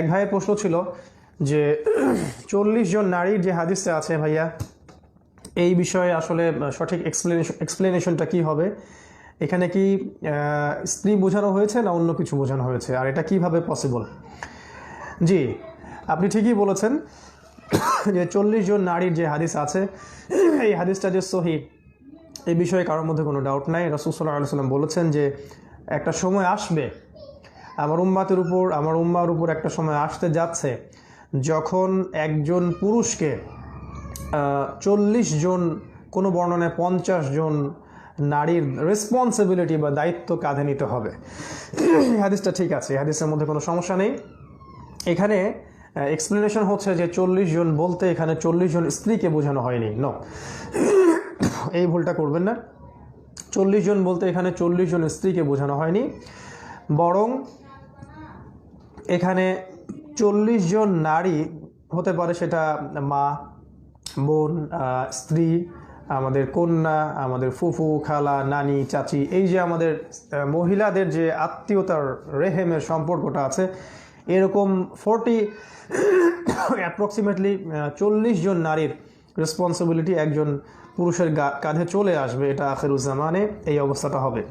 এক ভাইয়ের প্রশ্ন ছিল যে, চল্লিশ জন নারীর যে হাদিসটা আছে ভাইয়া, এই বিষয়ে আসলে সঠিক এক্সপ্লেনেশন এক্সপ্লেনেশনটা কী হবে? এখানে কি স্ত্রী বোঝানো হয়েছে না অন্য কিছু বোঝানো হয়েছে? আর এটা কীভাবে পসিবল জি, আপনি ঠিকই বলেছেন যে চল্লিশ জন নারীর যে হাদিস আছে, এই হাদিসটা যে সহি, এই বিষয়ে কারোর মধ্যে কোনো ডাউট নাই। রসুল সাল্লাহ সাল্লাম বলেছেন যে, একটা সময় আসবে আমার উম্মাতের উপর, আমার উম্মার উপর একটা সময় আসতে যাচ্ছে যখন একজন পুরুষকে চল্লিশ জন, কোনো বর্ণনায় পঞ্চাশ জন নারীর রেসপন্সিবিলিটি বা দায়িত্ব কাঁধে নিতে হবে। হাদিসটা ঠিক আছে হাদিসের মধ্যে কোনো সমস্যা নেই। এখানে এক্সপ্লেনেশন হচ্ছে যে চল্লিশ জন বলতে এখানে চল্লিশ জন স্ত্রীকে বোঝানো হয়নি। ন এই ভুলটা করবেন না। চল্লিশ জন বলতে এখানে চল্লিশ জন স্ত্রীকে বোঝানো হয়নি। বরং এখানে চল্লিশ জন নারী হতে পারে সেটা মা, বোন স্ত্রী, আমাদের কন্যা, আমাদের ফুফু, খালা, নানি, চাচি, এই যে আমাদের মহিলাদের যে আত্মীয়তার রেহেমের সম্পর্কটা আছে, এরকম ফোরটি অ্যাপ্রক্সিমেটলি চল্লিশ জন নারীর রেসপন্সিবিলিটি একজন পুরুষের কাঁধে চলে আসবে, এটা আখেরুজ্জামানে এই অবস্থাটা হবে।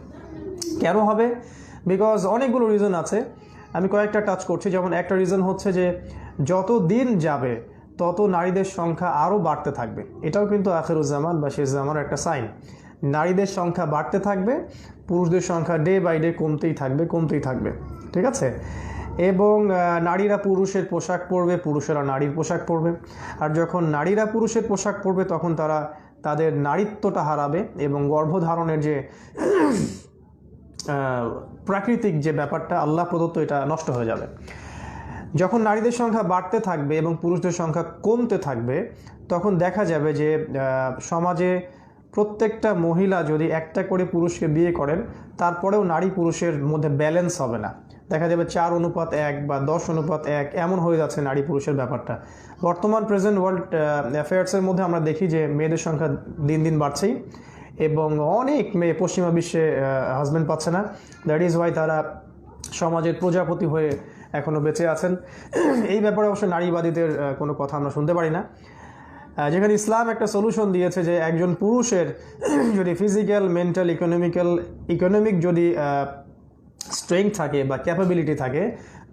কেন হবে? বিকজ অনেকগুলো রিজন আছে। আমি কয়েকটা টাচ করছি, যেমন একটা রিজন হচ্ছে যে যত দিন যাবে, তত নারীদের সংখ্যা আরও বাড়তে থাকবে। এটাও কিন্তু আখেরুজ্জামান বা শেষজামার একটা সাইন নারীদের সংখ্যা বাড়তে থাকবে, পুরুষদের সংখ্যা ডে বাই ডে কমতেই থাকবে কমতেই থাকবে। ঠিক আছে? এবং নারীরা পুরুষের পোশাক পরবে, পুরুষেরা নারীর পোশাক পরবে। আর যখন নারীরা পুরুষের পোশাক পরবে, তখন তারা তাদের নারীত্বটা হারাবে এবং গর্ভধারণের যে প্রাকৃতিক যে ব্যাপারটা, আল্লাহ প্রদত্ত এটা নষ্ট হয়ে যাবে। যখন নারীদের সংখ্যা বাড়তে থাকবে এবং পুরুষদের সংখ্যা কমতে থাকবে, তখন দেখা যাবে যে সমাজে প্রত্যেকটা মহিলা যদি একটা করে পুরুষকে বিয়ে করেন, তারপরেও নারী পুরুষের মধ্যে ব্যালেন্স হবে না। দেখা যাবে চার অনুপাত এক বা দশ অনুপাত এক, এমন হয়ে যাচ্ছে নারী পুরুষের ব্যাপারটা। বর্তমান প্রেজেন্ট ওয়ার্ল্ড অ্যাফেয়ার্সের মধ্যে আমরা দেখি যে, মেয়েদের সংখ্যা দিন দিন বাড়ছেই। এবং অনেক মেয়ে পশ্চিমা বিশ্বে হাজব্যান্ড পাচ্ছে না। দ্যাট ইজ ওয়াই তারা সমাজের প্রজাপতি হয়ে এখনও বেঁচে আছেন। এই ব্যাপারে অবশ্য নারীবাদীদের কোনো কথা আমরা শুনতে পারি না। যেখানে ইসলাম একটা সলিউশন দিয়েছে যে একজন পুরুষের, যদি ফিজিক্যাল মেন্টাল ইকোনমিক্যাল ইকোনমিক যদি স্ট্রেংথ থাকে বা ক্যাপাবিলিটি থাকে,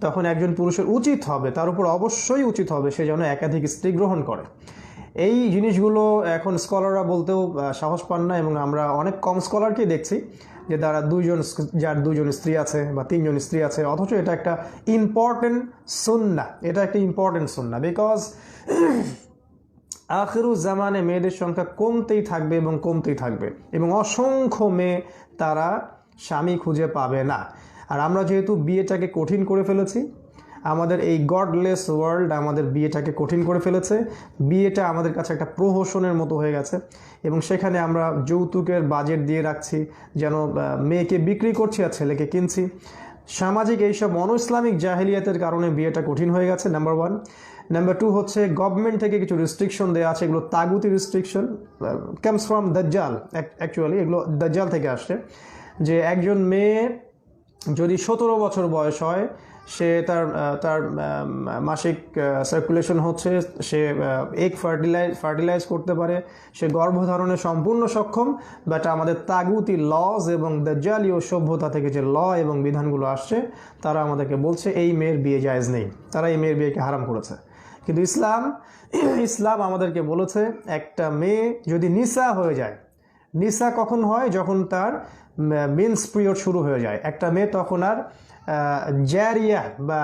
তখন একজন পুরুষের উচিত হবে, তার উপর অবশ্যই উচিত হবে সে যেন একাধিক স্ত্রী গ্রহণ করে। এই জিনিসগুলো এখন স্কলাররা বলতেও সাহস পান না এবং আমরা অনেক কম স্কলারকেই দেখছি যে তারা দুইজন যার দুইজন স্ত্রী আছে বা তিনজন স্ত্রী আছে, অথচ এটা একটা ইম্পর্টেন্ট সুন্না। এটা একটা ইম্পর্টেন্ট সুন্না বিকজ আখেরু জামানে মেয়েদের সংখ্যা কমতেই থাকবে এবং কমতেই থাকবে এবং অসংখ্য মেয়ে তারা স্বামী খুঁজে পাবে না। আর আমরা যেহেতু বিয়েটাকে কঠিন করে ফেলেছি আমাদের এই গডলেস ওয়ার্ল্ড আমাদের বিয়েটাকে কঠিন করে ফেলেছে। বিয়েটা আমাদের কাছে একটা প্রহসনের মতো হয়ে গেছে এবং সেখানে আমরা যৌতুকের বাজেট দিয়ে রাখছি, যেন মেয়েকে বিক্রি করছি আর ছেলেকে কিনছি। সামাজিক এইসব অন ইসলামিক জাহেলিয়াতের কারণে বিয়েটা কঠিন হয়ে গেছে নাম্বার ওয়ান নাম্বার টু হচ্ছে গভর্নমেন্ট থেকে কিছু রেস্ট্রিকশন দেওয়া আছে, এগুলো তাগুতি রেস্ট্রিকশন কামস ফ্রম দাজ্জাল অ্যাকচুয়ালি এগুলো দাজ্জাল থেকে আসছে। যে একজন মেয়ে যদি সতেরো বছর বয়স হয় সে তার তার মাসিক সার্কুলেশন হচ্ছে, সে এক ফার্টিলাইজ ফার্টিলাইজ করতে পারে। সে গর্ভধারণে সম্পূর্ণ সক্ষম বাট আমাদের তাগুতি লজ এবং দাজ্জালীয় সভ্যতা থেকে যে ল এবং বিধানগুলো আসছে, তারা আমাদেরকে বলছে, এই মেয়ের বিয়ে জায়েজ নেই। তারা এই মেয়ের বিয়েকে হারাম করেছে। কিন্তু ইসলাম ইসলাম আমাদেরকে বলেছে, একটা মেয়ে যদি নিসা হয়ে যায় নিসা কখন হয়? যখন তার মিন্স পিরিয়ড শুরু হয়ে যায়। একটা মেয়ে তখন আর জ্যারিয়া বা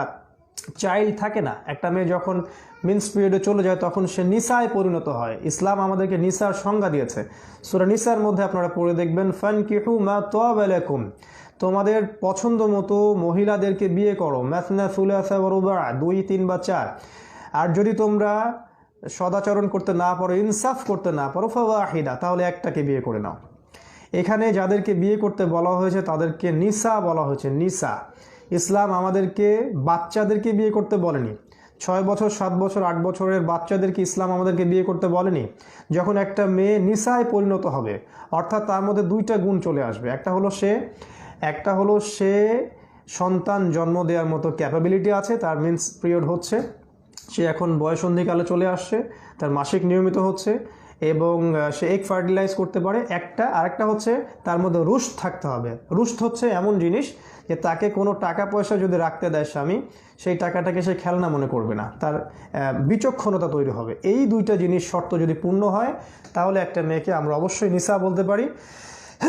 চাইল্ড থাকে না। একটা মেয়ে যখন মিন্স পিরিয়ডে চলে যায়, তখন সে নিসায় পরিণত হয়। ইসলাম আমাদেরকে নিসার সংজ্ঞা দিয়েছে। সুরা নিসার মধ্যে আপনারা পড়ে দেখবেন ফান কিহু মা তোয়াবেলাকুম তোমাদের পছন্দ মতো মহিলাদেরকে বিয়ে করো। ম্যাথনা ফুলাসা রুবা দুই, তিন বা চার। আর যদি তোমরা সদাচরণ করতে না পারো, ইনসাফ করতে না পারো, ফাওয়াহিদা, তাহলে একটাকে বিয়ে করে নাও। এখানে যাদেরকে বিয়ে করতে বলা হয়েছে, তাদেরকে নিসা বলা হয়েছে, নিসা। ইসলাম আমাদেরকে বাচ্চাদেরকে বিয়ে করতে বলেনি। ছয় বছর, সাত বছর, আট বছরের বাচ্চাদেরকে ইসলাম আমাদেরকে বিয়ে করতে বলেনি। যখন একটা মেয়ে নিসায় পরিণত হবে, অর্থাৎ তার মধ্যে দুইটা গুণ চলে আসবে। একটা হলো সে, একটা হলো সে সন্তান জন্ম দেওয়ার মতো ক্যাপাবিলিটি আছে, তার মিন্স পিরিয়ড হচ্ছে। সে এখন বয়সন্ধিকালে চলে আসছে, তার মাসিক নিয়মিত হচ্ছে এবং সে এক ফার্টিলাইজ করতে পারে। একটা, আরেকটা হচ্ছে তার মধ্যে রুষ্ট থাকতে হবে। রুষ্ট হচ্ছে এমন জিনিস যে তাকে কোনো টাকা পয়সা যদি রাখতে দেয় স্বামী, সেই টাকাটাকে সে খেলনা মনে করবে না। তার বিচক্ষণতা তৈরি হবে। এই দুইটা জিনিস শর্ত যদি পূর্ণ হয়, তাহলে একটা মেয়েকে আমরা অবশ্যই নিসা বলতে পারি।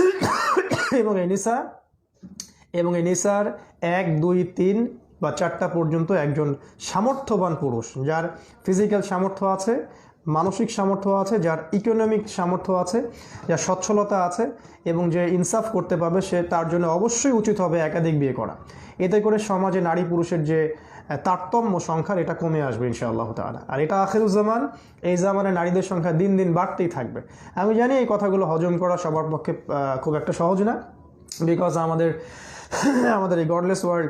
এবং এই নিসা, এবং এই নিসার এক, দুই, তিন বা চারটা পর্যন্ত একজন সামর্থ্যবান পুরুষ, যার ফিজিক্যাল সামর্থ্য আছে, মানসিক সামর্থ্য আছে, যার ইকোনমিক সামর্থ্য আছে, যার সচ্ছলতা আছে এবং যে ইনসাফ করতে পারবে সে তার জন্য অবশ্যই উচিত হবে একাধিক বিয়ে করা। এতে করে সমাজে নারী পুরুষের যে তারতম্য সংখ্যা এটা কমে আসবে ইনশাআল্লাহ তাআলা। আর এটা আখেরুজ্জামান এই জামানে নারীদের সংখ্যা দিন দিন বাড়তেই থাকবে। আমি জানি এই কথাগুলো হজম করা সবার পক্ষে খুব একটা সহজ না বিকজ আমাদের আমাদের এই গডলেস ওয়ার্ল্ড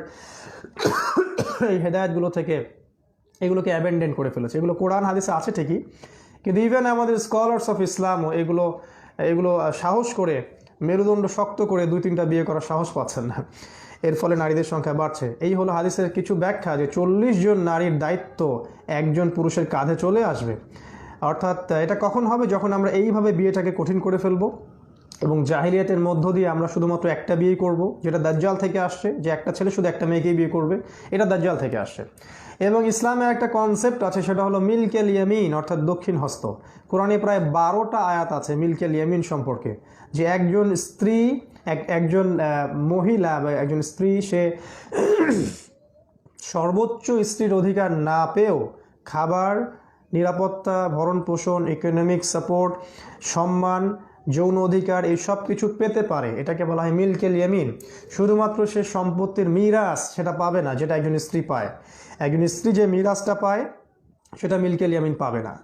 এই হেদায়তগুলো থেকে এগুলোকে অ্যাবেন্ডেন করে ফেলেছে। এগুলো কোরআন, হাদিসে আছে ঠিকই, কিন্তু ইভেন আমাদের স্কলার্স অফ ইসলামও এগুলো এগুলো সাহস করে, মেরুদণ্ড শক্ত করে দুই তিনটা বিয়ে করার সাহস পাচ্ছেন না। এর ফলে নারীদের সংখ্যা বাড়ছে। এই হলো হাদিসের কিছু ব্যাখ্যা যে চল্লিশ জন নারীর দায়িত্ব একজন পুরুষের কাঁধে চলে আসবে। অর্থাৎ এটা কখন হবে? যখন আমরা এইভাবে বিয়েটাকে কঠিন করে ফেলব? এবং জাহিলিয়াতের মধ্য দিয়ে আমরা শুধুমাত্র একটা বিয়ে করব, যেটা দাজ্জাল থেকে আসছে, যে একটা ছেলে শুধু একটা মেয়েকেই বিয়ে করবে, এটা দাজ্জাল থেকে আসছে। এবং ইসলামে একটা কনসেপ্ট আছে, সেটা হলো মিলকেল ইয়ামিন, অর্থাৎ দক্ষিণ হস্ত। কোরআনে প্রায় বারোটা আয়াত আছে মিলকেল ইয়ামিন সম্পর্কে, যে একজন স্ত্রী, এক, একজন মহিলা বা একজন স্ত্রী, সে সর্বোচ্চ স্ত্রীর অধিকার না পেয়েও খাবার, নিরাপত্তা ভরণ পোষণ ইকোনমিক সাপোর্ট সম্মান যৌন অধিকার, এই সব কিছু পেতে পারে। এটাকে বলা হয় মিলকেল ইয়ামিন। শুধুমাত্র সে সম্পত্তির মিরাস সেটা পাবে না, যেটা একজন স্ত্রী পায়। একজন স্ত্রী যে মিরাসটা পায়, সেটা মিলকেল ইয়ামিন পাবে না।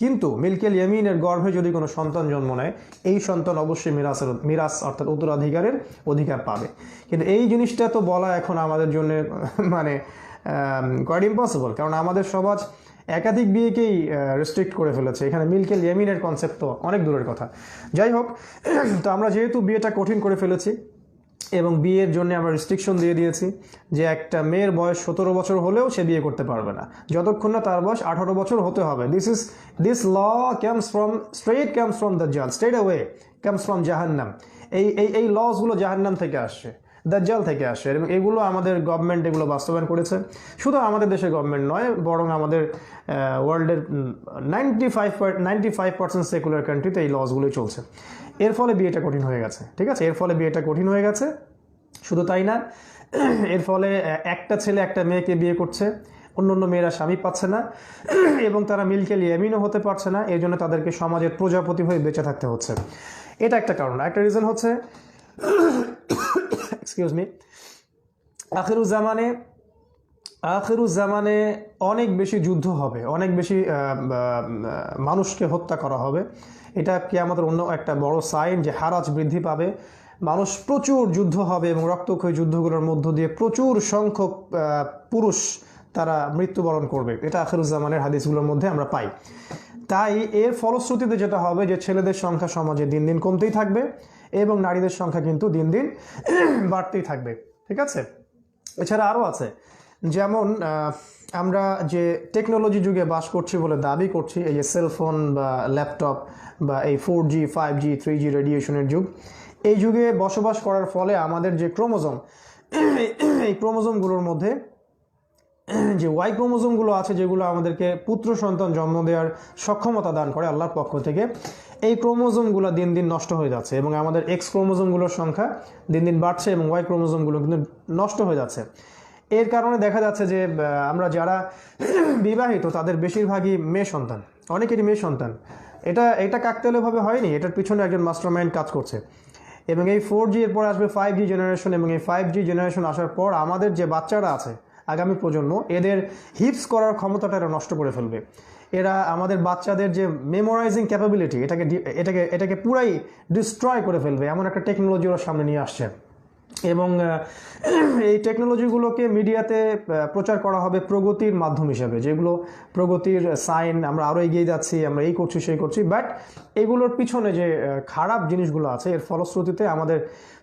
কিন্তু মিলকেল ইয়ামিনের গর্ভে যদি কোনো সন্তান জন্ম নেয়, এই সন্তান অবশ্যই মিরাসের মিরাস অর্থাৎ উত্তরাধিকারের অধিকার পাবে। কিন্তু এই জিনিসটা তো বলা এখন আমাদের জন্য মানে কোয়াইট ইম্পসিবল কারণ আমাদের সমাজ একাধিক বিয়েকেই রেস্ট্রিক্ট করে ফেলেছে। এখানে মিলকেল ইয়ামিনের কনসেপ্ট তো অনেক দূরের কথা। যাই হোক, তো আমরা যেহেতু বিয়েটা কঠিন করে ফেলেছি এবং বিয়ের জন্য আমরা রেস্ট্রিকশন দিয়ে দিয়েছি যে একটা মেয়ের বয়স সতেরো বছর হলেও সে বিয়ে করতে পারবে না। যতক্ষণ না তার বয়স আঠারো বছর হতে হবে। This is this law comes from straight comes from দাজ্জাল স্ট্রেট অ্যাওয়ে ক্যামস ফ্রম জাহান্নাম এই এই এই লসগুলো জাহান্নাম থেকে আসছে। দাজ্জাল থেকে আসে এবং এগুলো আমাদের গভর্নমেন্ট এগুলো বাস্তবায়ন করেছে। শুধু আমাদের দেশের গভর্নমেন্ট নয়, বরং আমাদের ওয়ার্ল্ডের ninety five ninety five percent secular কান্ট্রিতে এই লসগুলোই চলছে। এর ফলে বিয়েটা কঠিন হয়ে গেছে, ঠিক আছে? এর ফলে বিয়েটা কঠিন হয়ে গেছে। শুধু তাই না, এর ফলে একটা ছেলে একটা মেয়েকে বিয়ে করছে অন্য অন্য মেয়েরা স্বামী পাচ্ছে না, এবং তারা মিলকে লিয়ামিনও হতে পারছে না এই জন্য তাদেরকে সমাজের প্রজাপতি হয়ে বেঁচে থাকতে হচ্ছে। এটা একটা কারণ। একটা রিজন হচ্ছে এক্সকিউজ মি আখিরুজ্জামানে আখিরুজ্জামানে অনেক বেশি যুদ্ধ হবে, অনেক বেশি মানুষকে হত্যা করা হবে। এটা কি আমাদের অন্য একটা বড় সাইন যে হারাজ বৃদ্ধি পাবে। মানুষ প্রচুর যুদ্ধ হবে এবং রক্তক্ষয়ী যুদ্ধগুলোর মধ্য দিয়ে প্রচুর সংখ্যক পুরুষ তারা মৃত্যুবরণ করবে। এটা আখিরুজ্জামানের হাদিসগুলোর মধ্যে আমরা পাই। তাই এর ফলশ্রুতিতে যেটা হবে যে ছেলেদের সংখ্যা সমাজে দিন দিন কমতেই থাকবে। এবং নারীদের সংখ্যা কিন্তু দিন দিন বাড়তেই থাকবে। ঠিক আছে? এছাড়া আরও আছে। যেমন আমরা যে টেকনোলজি যুগে বাস করছি বলে দাবি করছি, এই যে সেলফোন বা ল্যাপটপ বা এই four G five G three G রেডিয়েশনের যুগ, এই যুগে বসবাস করার ফলে আমাদের যে ক্রোমোজোম, এই ক্রোমোজোমগুলোর মধ্যে, যে ওয়াই ক্রোমোজোমগুলো আছে যেগুলো আমাদেরকে পুত্র সন্তান জন্ম দেওয়ার সক্ষমতা দান করে আল্লাহর পক্ষ থেকে এই ক্রোমোজোমগুলো দিন দিন নষ্ট হয়ে যাচ্ছে এবং আমাদের এক্স ক্রোমোজোমগুলোর সংখ্যা দিন দিন বাড়ছে এবং ওয়াই ক্রোমোজোমগুলো কিন্তু নষ্ট হয়ে যাচ্ছে। এর কারণে দেখা যাচ্ছে যে আমরা যারা বিবাহিত তাদের বেশিরভাগই মেয়ে সন্তান। অনেকেরই মেয়ে সন্তান। এটা এটা কাকতালীয়ভাবে হয়নি, এটার পিছনে একজন মাস্টারমাইন্ড কাজ করছে। এবং এই ফোর জি এর এরপর আসবে ফাইভ জি জেনারেশন এবং এই ফাইভ জি জেনারেশন আসার পর আমাদের যে বাচ্চারা আছে আগামী প্রজন্ম, এদের হিপস করার ক্ষমতাটা এরা নষ্ট করে ফেলবে। এরা আমাদের বাচ্চাদের যে মেমোরাইজিং ক্যাপাবিলিটি এটাকে এটাকে এটাকে পুরাই ডিস্ট্রয় করে ফেলবে, এমন একটা টেকনোলজি ওরা সামনে নিয়ে আসছে। এবং এই টেকনোলজিগুলোকে মিডিয়াতে প্রচার করা হবে প্রগতির মাধ্যম হিসাবে, যেগুলো প্রগতির সাইন আমরা আরও এগিয়ে যাচ্ছি, আমরা এই করছি, সেই করছি বাট এগুলোর পিছনে যে খারাপ জিনিসগুলো আছে, এর ফলশ্রুতিতে আমাদের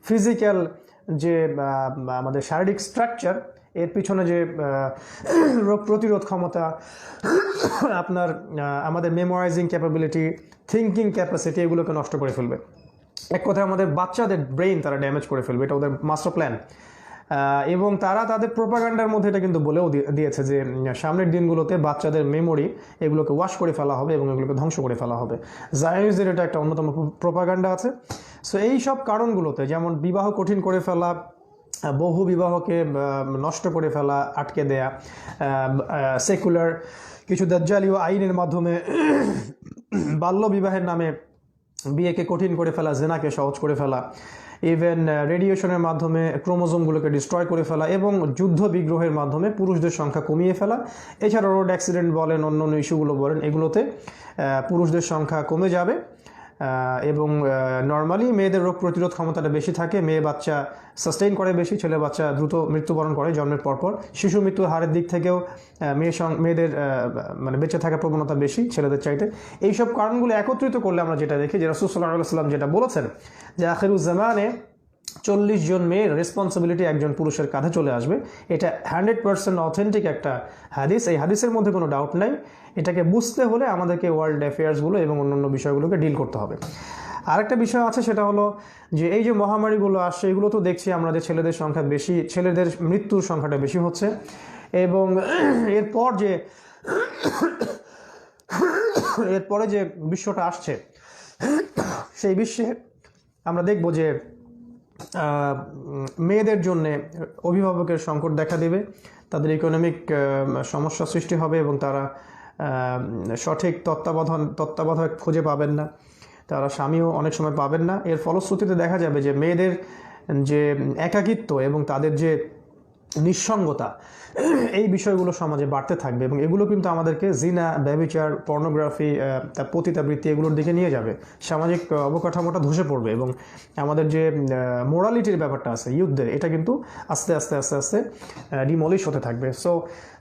ফিজিক্যাল যে আমাদের শারীরিক স্ট্রাকচার এর পিছনে যে রোগ প্রতিরোধ ক্ষমতা, আপনার আমাদের মেমোরাইজিং ক্যাপাবিলিটি থিঙ্কিং ক্যাপাসিটি এগুলোকে নষ্ট করে ফেলবে। এক কথায় আমাদের বাচ্চাদের ব্রেইন তারা ড্যামেজ করে ফেলবে, এটা ওদের মাস্টার প্ল্যান এবং তারা তাদের প্রোপাগান্ডার মধ্যে এটা কিন্তু বলেও দিয়ে- দিয়েছে যে, সামনের দিনগুলোতে বাচ্চাদের মেমোরি এগুলোকে ওয়াশ করে ফেলা হবে এবং এগুলোকে ধ্বংস করে ফেলা হবে। জায়নিজদের এটা একটা অন্যতম প্রোপাগান্ডা আছে। সো এই সব কারণগুলোতে, যেমন বিবাহ কঠিন করে ফেলা বহু বিবাহকে নষ্ট করে ফেলা, আটকে দেয়া সেকুলার কিছু দাজ্জালীয় আইনের মাধ্যমে বাল্য বিবাহের নামে বিয়েকে কঠিন করে ফেলা, জেনাকে সহজ করে ফেলা ইভেন রেডিয়েশনের মাধ্যমে ক্রোমোজোমগুলোকে ডিস্ট্রয় করে ফেলা এবং যুদ্ধ বিগ্রহের মাধ্যমে পুরুষদের সংখ্যা কমিয়ে ফেলা। এছাড়া রোড অ্যাক্সিডেন্ট বলেন অন্য অন্য ইস্যুগুলো বলেন, এগুলোতে পুরুষদের সংখ্যা কমে যাবে। এবং নর্মালি মেয়েদের রোগ প্রতিরোধ ক্ষমতাটা বেশি থাকে, মেয়ে বাচ্চা সাস্টেইন করে বেশি, ছেলে বাচ্চা দ্রুত মৃত্যুবরণ করে জন্মের পরপর। শিশু মৃত্যুর হারের দিক থেকেও মেয়ে মেয়েদের মানে বেঁচে থাকার প্রবণতা বেশি ছেলেদের চাইতে। এইসব কারণগুলো একত্রিত করলে আমরা যেটা দেখি, যে রসুল্লাহ সাল্লাম যেটা বলেছেন, যে আখেরুজ্জামানে চল্লিশ জন মেয়ের রেসপন্সিবিলিটি একজন পুরুষের কাঁধে চলে আসবে। এটা হান্ড্রেড পার্সেন্ট অথেন্টিক একটা হাদিস। এই হাদিসের মধ্যে কোনো ডাউট নাই। এটাকে বুঝতে হলে আমাদেরকে ওয়ার্ল্ড অ্যাফেয়ার্সগুলো এবং অন্যান্য বিষয়গুলোকে ডিল করতে হবে। আরেকটা বিষয় আছে, সেটা হলো যে এই যে মহামারীগুলো আসছে, এগুলো তো দেখছি আমরা যে ছেলেদের সংখ্যা বেশি, ছেলেদের মৃত্যুর সংখ্যাটা বেশি হচ্ছে। এবং এরপর যে এরপরে যে বিশ্বটা আসছে, সেই বিশ্বে আমরা দেখব যে মেয়েদের জন্য অভিভাবকের সংকট দেখা দেবে, তাদের ইকোনমিক সমস্যা সৃষ্টি হবে এবং তারা সঠিক তত্ত্বাবধান, তত্ত্বাবধায়ক খুঁজে পাবেন না। তারা স্বামীও অনেক সময় পাবেন না। এর ফলশ্রুতিতে দেখা যাবে যে মেয়েদের যে একাকিত্ব এবং তাদের যে নিঃসঙ্গতা। এই বিষয়গুলো সমাজে বাড়তে থাকবে এবং এগুলো কিন্তু আমাদেরকে জিনা ব্যবিচার পর্নোগ্রাফি পতিতাবৃত্তি এগুলোর দিকে নিয়ে যাবে। সামাজিক অবকাঠামোটা ধসে পড়বে এবং আমাদের যে মোরালিটির ব্যাপারটা আছে, ইউথদের, এটা কিন্তু আস্তে আস্তে আস্তে আস্তে ডিমলিশ হতে থাকবে। সো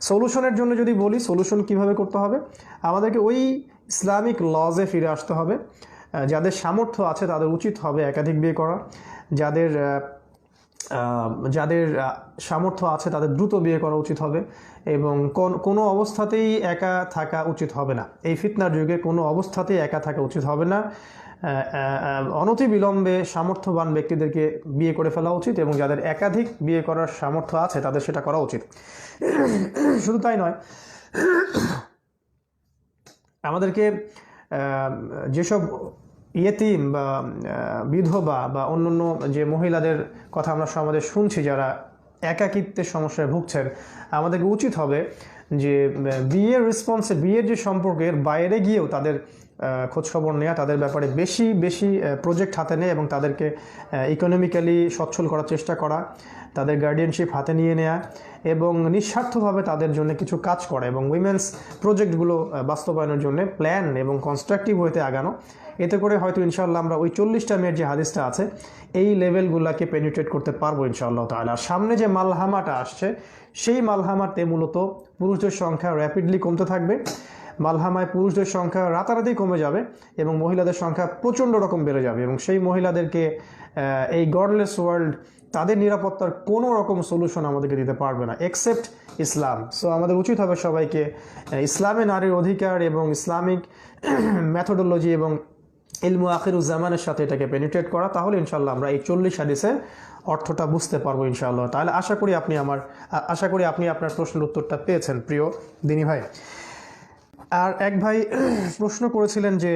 সলিউশনের জন্য যদি বলি সলিউশন কীভাবে করতে হবে? আমাদেরকে ওই ইসলামিক লজে ফিরে আসতে হবে যাদের সামর্থ্য আছে তাদের উচিত হবে একাধিক বিয়ে করা, যাদের যাদের সামর্থ্য আছে তাদের দ্রুত বিয়ে করা উচিত হবে এবং কোন- অবস্থাতেই একা থাকা উচিত হবে না। এই ফিতনার যুগে কোনো অবস্থাতেই একা থাকা উচিত হবে না। আহ, অনতিবিলম্বে সামর্থ্যবান ব্যক্তিদেরকে বিয়ে করে ফেলা উচিত এবং যাদের একাধিক বিয়ে করার সামর্থ্য আছে তাদের সেটা করা উচিত। শুধু তাই নয় আমাদেরকে যেসব ইয়েতিম বা বিধবা বা অন্য যে মহিলাদের কথা আমরা সমাজে শুনছি যারা একাকিত্বের সমস্যায় ভুগছেন, আমাদেরকে উচিত হবে যে বিয়ের রেসপন্সে বিয়ের যে সম্পর্কের বাইরে গিয়েও তাদের খোঁজখবর নেওয়া তাদের ব্যাপারে বেশি বেশি প্রজেক্ট হাতে নেয় এবং তাদেরকে ইকোনমিক্যালি সচ্ছল করার চেষ্টা করা, তাদের গার্ডিয়ানশিপ হাতে নিয়ে নেওয়া এবং নিঃস্বার্থভাবে তাদের জন্য কিছু কাজ করা এবং উইমেন্স প্রজেক্টগুলো বাস্তবায়নের জন্য প্ল্যান এবং কনস্ট্রাকটিভ হইতে আগানো। এতে করে হয়তো ইনশাল্লাহ আমরা ওই চল্লিশটা মেয়ের যে হাদিসটা আছে, এই লেভেলগুলোকে পেনিট্রেট করতে পারব ইনশাআল্লাহ তাহলে আর সামনে যে মালহামাটা আসছে, সেই মালহামাতে মূলত পুরুষদের সংখ্যা র্যাপিডলি কমতে থাকবে। মালহামায় পুরুষদের সংখ্যা রাতারাতি কমে যাবে এবং মহিলাদের সংখ্যা প্রচণ্ড রকম বেড়ে যাবে এবং সেই মহিলাদেরকে এই গডলেস ওয়ার্ল্ড তাদের নিরাপত্তার কোনো রকম সলিউশন আমাদেরকে দিতে পারবে না এক্সেপ্ট ইসলাম। সো আমাদের উচিত হবে সবাইকে ইসলামে নারীর অধিকার এবং ইসলামিক মেথোডোলজি এবং ইলমু আখিরুজ্জামানের সাথে এটাকে পেনিট্রেট করা, তাহলে ইনশাল্লাহ আমরা এই চল্লিশ হাদিসের অর্থটা বুঝতে পারব ইনশাআল্লাহ। তাহলে আশা করি আপনি আমার আশা করি আপনি আপনার প্রশ্নের উত্তরটা পেয়েছেন, প্রিয় দিনী ভাই। আর এক ভাই প্রশ্ন করেছিলেন যে